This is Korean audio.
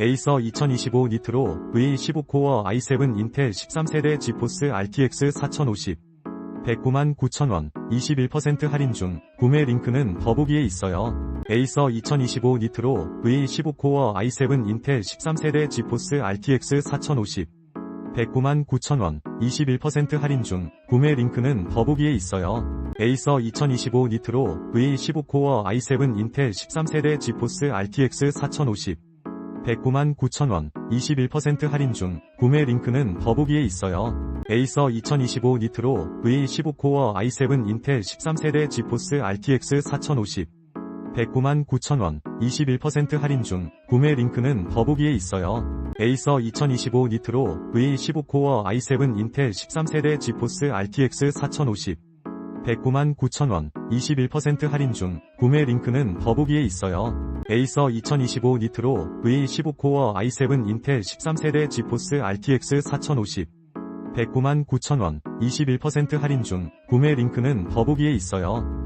에이서 2025 니트로 V15 코어 i7 인텔 13세대 지포스 RTX 4050 109만 9천원 21% 할인 중 구매 링크는 더보기에 있어요. 에이서 2025 니트로 V15 코어 i7 인텔 13세대 지포스 RTX 4050 109만 9천원 21% 할인 중 구매 링크는 더보기에 있어요. 에이서 2025 니트로 V15 코어 i7 인텔 13세대 지포스 RTX 4050 109만 9천원 21% 할인 중 구매 링크는 더보기에 있어요. 에이서 2025 니트로 V15코어 i7 인텔 13세대 지포스 RTX 4050 109만 9천원 21% 할인 중 구매 링크는 더보기에 있어요. 에이서 2025 니트로 V15코어 i7 인텔 13세대 지포스 RTX 4050 109만 9천원 21% 할인 중 구매 링크는 더보기에 있어요. 에이서 2025 니트로 V15코어 i7 인텔 13세대 지포스 RTX 4050 109만 9천원 21% 할인 중 구매 링크는 더보기에 있어요.